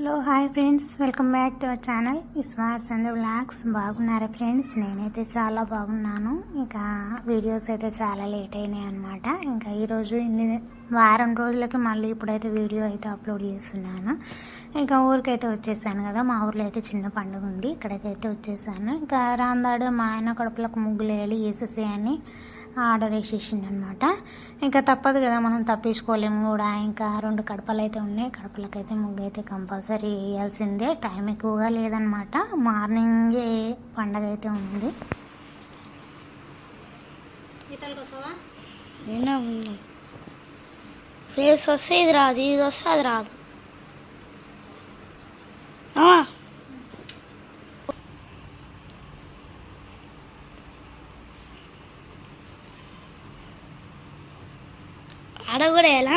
Hello hi friends. Welcome back to our channel. Smarts and blogs బాగున్నారా friends? నేనైతే చాలా బాగున్నాను. ఇంకా వీడియోస్ అయితే చాలా లేట్ అయినాయి అనమాట ఇంకా ఈరోజు ఇన్ని వారం రోజులకి మళ్ళీ ఇప్పుడైతే వీడియో అయితే అప్లోడ్ చేస్తున్నాను. ఇంకా ఊరికైతే వచ్చేసాను కదా. మా ఊర్లో అయితే చిన్న పండుగ ఉంది. ఇక్కడికైతే వచ్చేసాను. ఇంకా రాందాడు మా ఆయన కడుపులకు ముగ్గులు వేయాలి వేసేసి అని ఆర్డర్ వేసేసిండు అనమాట ఇంకా తప్పదు కదా మనం తప్పించుకోలేము కూడా. ఇంకా రెండు కడపలు అయితే ఉన్నాయి. కడపలకైతే ముగ్గు అయితే కంపల్సరీ వేయాల్సిందే. టైం ఎక్కువగా లేదనమాట మార్నింగే పండగ అయితే ఉంది ఫేస్ వస్తే ఇది రాదు ఇది వస్తే అది రాదు. ఆడ కూడా ఎలా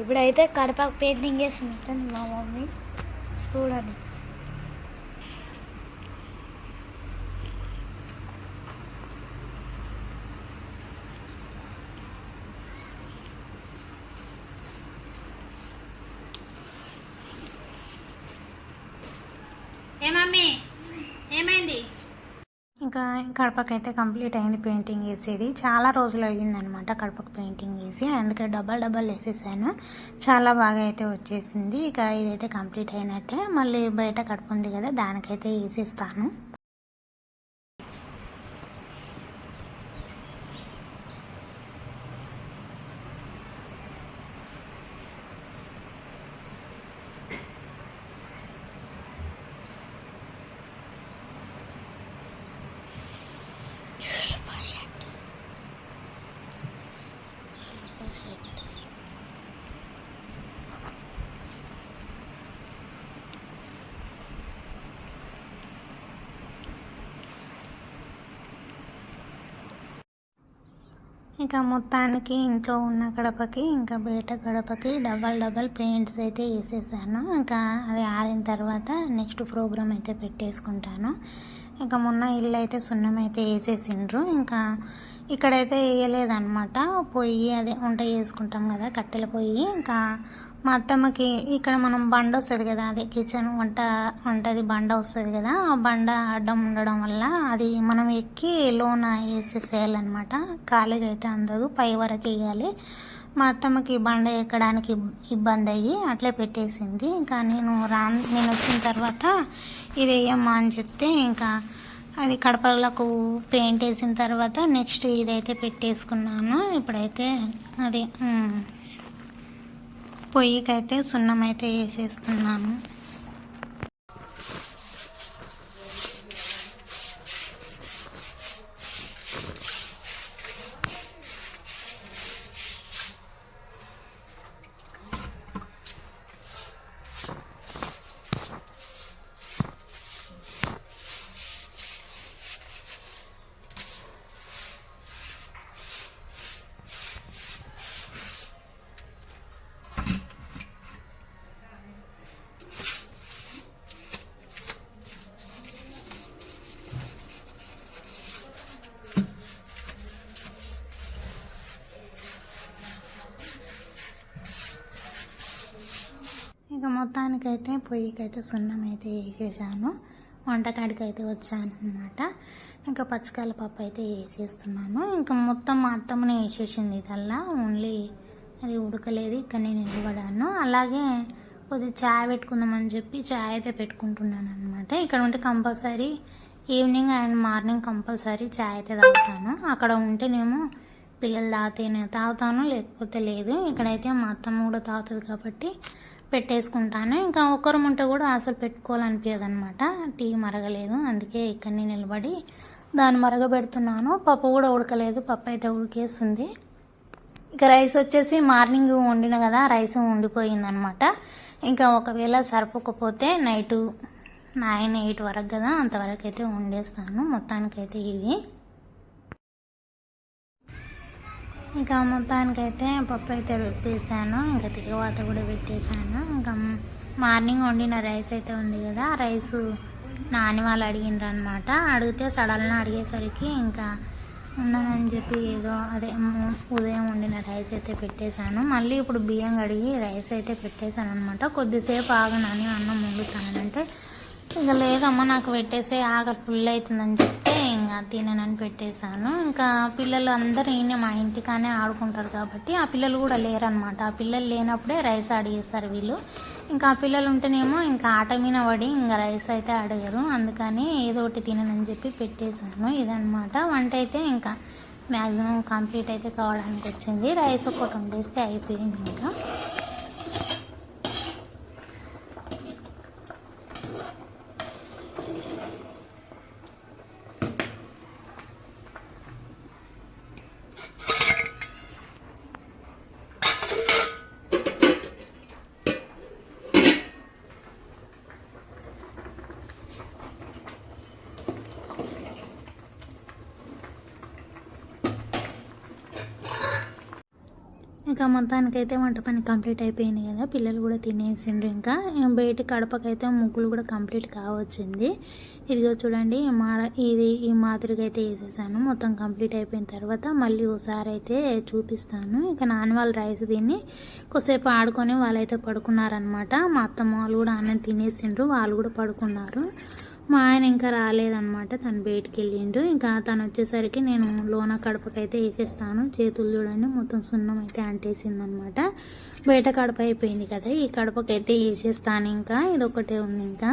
ఇప్పుడైతే కడప పెయింటింగ్ వేస్తున్నట్టుంది మా మమ్మీ. చూడండి. ఇంకా కడపకైతే కంప్లీట్ అయింది పెయింటింగ్ వేసేది. చాలా రోజులు అయ్యిందనమాట కడపకు పెయింటింగ్ వేసి. అందుకే డబల్ డబల్ వేసేసాను. చాలా బాగా అయితే వచ్చేసింది. ఇక ఇదైతే కంప్లీట్ అయినట్టే. మళ్ళీ బయట కడప ఉంది కదా దానికైతే వేసేస్తాను. ఇక మొత్తానికి ఇంట్లో ఉన్న గడపకి ఇంకా బయట గడపకి డబల్ డబల్ పెయింట్స్ అయితే వేసేసాను. ఇంకా అవి ఆరిన తర్వాత నెక్స్ట్ ప్రోగ్రామ్ అయితే పెట్టేసుకుంటాను. ఇంకా మొన్న ఇల్లు అయితే సున్నం అయితే వేసేసిండ్రు. ఇంకా ఇక్కడైతే వేయలేదన్నమాట. పొయ్యి అదే వంట చేసుకుంటాం కదా కట్టెల పొయ్యి. ఇంకా మా అత్తమ్మకి ఇక్కడ మనం బండ వస్తుంది కదా అదే కిచెన్ వంట వంటది బండ వస్తుంది కదా ఆ బండ అడ్డం ఉండడం వల్ల అది మనం ఎక్కి లోన వేసేసేయాలన్నమాట. ఖాళీగా అయితే అందదు పై వరకు వేయాలి. మా అత్తమ్మకి బండ ఎక్కడానికి ఇబ్బంది అయ్యి అట్లే పెట్టేసింది. ఇంకా నేను రా నేను వచ్చిన తర్వాత ఇది వేయమ్మా అని చెప్తే ఇంకా అది కడపలకు పెయింట్ వేసిన తర్వాత నెక్స్ట్ ఇదైతే పెట్టేసుకున్నాను. ఇప్పుడైతే అది పొయ్యికైతే సున్నం అయితే వేసేస్తున్నాను ఇక మొత్తానికైతే పొయ్యికైతే సున్నం అయితే వేసేసాను. వంటకాడికి అయితే వచ్చాను అనమాట ఇంకా పచ్చికాయల పప్పు అయితే వేసేస్తున్నాను. ఇంకా మొత్తం మా అత్తమ్మనే వేసేసింది ఇదల్లా. ఓన్లీ అది ఉడకలేదు ఇక్కడ నేను నిలబడాను. అలాగే కొద్దిగా చాయ్ పెట్టుకుందామని చెప్పి చాయ్ అయితే పెట్టుకుంటున్నాను అనమాట ఇక్కడ ఉంటే compulsory evening and morning compulsory చాయ్ అయితే తాగుతాను. అక్కడ ఉంటేనేమో పిల్లలు తాగితేనే తాగుతాను లేకపోతే లేదు. ఇక్కడైతే మా అత్తమ్మ కూడా తాగుతుంది కాబట్టి పెట్టేసుకుంటాను. ఇంకా ఒకరు ఉంటే కూడా అసలు పెట్టుకోవాలనిపించదు అనమాట టీ మరగలేదు. అందుకే ఇక్కడనే నిలబడి దాన్ని మరగబెడుతున్నాను. పప్పు కూడా ఉడకలేదు. పప్పు అయితే ఉడికేస్తుంది. ఇక రైస్ వచ్చేసి మార్నింగ్ వండిన కదా రైస్ ఉండిపోయిందనమాట ఇంకా ఒకవేళ సరిపోకపోతే నైట్ నైన్ ఎయిట్ వరకు కదా అంతవరకు అయితే వండేస్తాను. మొత్తానికైతే ఇది. ఇంకా మొత్తానికైతే పప్పు అయితే పెట్టేసాను ఇంకా తిరువాత కూడా పెట్టేశాను. ఇంకా మార్నింగ్ వండిన రైస్ అయితే ఉంది కదా రైస్ నాని వాళ్ళు అడిగినారు అనమాట అడిగితే సడన్గా అడిగేసరికి ఇంకా ఉన్నానని చెప్పి ఏదో అదే ఉదయం వండిన రైస్ అయితే పెట్టేశాను. మళ్ళీ ఇప్పుడు బియ్యం కడిగి రైస్ అయితే పెట్టేశాను అనమాట కొద్దిసేపు ఆగనని అన్నం వండుతాను ఇంకా లేదమ్మా నాకు పెట్టేసే ఆకలి ఫుల్ అవుతుందని చెప్తే ఇంకా తిననని పెట్టేశాను. ఇంకా పిల్లలు అందరూ ఈయన మా ఇంటికానే ఆడుకుంటారు కాబట్టి ఆ పిల్లలు కూడా లేరనమాట ఆ పిల్లలు లేనప్పుడే రైస్ అడిగేస్తారు వీళ్ళు. ఇంకా ఆ పిల్లలు ఉంటేనేమో ఇంకా ఆట మీద పడి ఇంకా రైస్ అయితే అడగరు అందుకని ఏదో ఒకటి తిననని చెప్పి పెట్టేశాను ఇదనమాట వంట అయితే ఇంకా మ్యాక్సిమం కంప్లీట్ అయితే కావడానికి వచ్చింది. రైస్ ఒకటి వండేస్తే అయిపోయింది ఇంకా. ఇంకా మొత్తానికైతే వంట పని కంప్లీట్ అయిపోయింది కదా. పిల్లలు కూడా తినేసిండ్రు ఇంకా. బయట కడపకైతే ముగ్గులు కూడా కంప్లీట్ కావచ్చింది. ఇదిగో చూడండి మా ఇది ఈ మాదిరిగా అయితే వేసేసాను. మొత్తం కంప్లీట్ అయిపోయిన తర్వాత మళ్ళీ ఒకసారి అయితే చూపిస్తాను. ఇక నాన్న వాళ్ళు రైస్ తిని కొద్దిసేపు ఆడుకొని వాళ్ళైతే పడుకున్నారనమాట మా అత్తమ్మ వాళ్ళు కూడా అన్నం తినేసిండ్రు వాళ్ళు కూడా పడుకున్నారు. మా ఆయన ఇంకా రాలేదనమాట తను బయటికి వెళ్ళిండు ఇంకా తను వచ్చేసరికి నేను లోన కడపకైతే వేసేస్తాను. చేతులు చూడండి మొత్తం సున్నం అయితే అంటేసింది అనమాట బయట కడప అయిపోయింది కదా ఈ కడపకైతే వేసేస్తాను ఇంకా. ఇది ఒకటే ఉంది ఇంకా.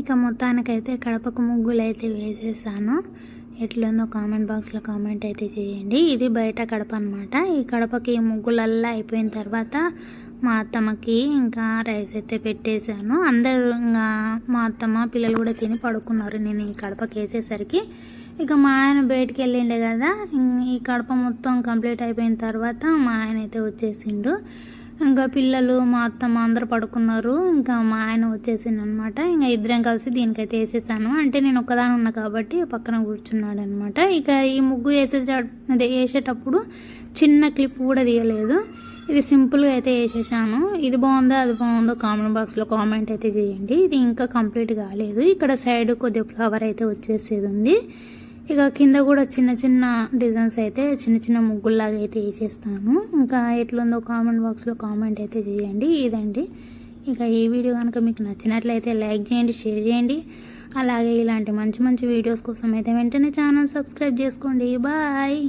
ఇక మొత్తానికైతే కడపకు ముగ్గులు అయితే వేసేసాను. ఎట్లుందో కామెంట్ బాక్స్లో కామెంట్ అయితే చేయండి. ఇది బయట కడప అనమాట ఈ కడపకి ముగ్గులల్లా అయిపోయిన తర్వాత మా అత్తమ్మకి ఇంకా రైస్ అయితే పెట్టేశాను. అందరు ఇంకా మా అత్తమ్మ పిల్లలు కూడా తిని పడుకున్నారు. నేను ఈ కడపకి వేసేసరికి ఇక మా ఆయన బయటికి వెళ్ళిండే కదా. ఈ కడప మొత్తం కంప్లీట్ అయిపోయిన తర్వాత మా ఆయన అయితే వచ్చేసిండు. ఇంకా పిల్లలు మా అత్తమ్మ అందరు పడుకున్నారు. ఇంకా మా ఆయన వచ్చేసింది అనమాట ఇంకా ఇద్దరం కలిసి దీనికైతే వేసేసాను. అంటే నేను ఒక్కదాని ఉన్నా కాబట్టి పక్కన కూర్చున్నాడు అనమాట ఇక ఈ ముగ్గు వేసేట వేసేటప్పుడు చిన్న క్లిప్ కూడా తీయలేదు. ఇది సింపుల్గా అయితే వేసేసాను. ఇది బాగుందో అది బాగుందో కామెంట్ బాక్స్లో కామెంట్ అయితే చేయండి. ఇది ఇంకా కంప్లీట్ కాలేదు. ఇక్కడ సైడ్ కొద్దిగా ఫ్లవర్ అయితే వచ్చేసేది ఉంది. ఇక కింద కూడా చిన్న చిన్న డిజైన్స్ అయితే చిన్న చిన్న ముగ్గుల్లాగా అయితే వేసేస్తాను. ఇంకా ఎట్లుందో కామెంట్ బాక్స్లో కామెంట్ అయితే చేయండి. ఇదండి. ఇక ఈ వీడియో కనుక మీకు నచ్చినట్లయితే లైక్ చేయండి షేర్ చేయండి. అలాగే ఇలాంటి మంచి మంచి వీడియోస్ కోసం అయితే వెంటనే ఛానల్ సబ్స్క్రైబ్ చేసుకోండి. బాయ్!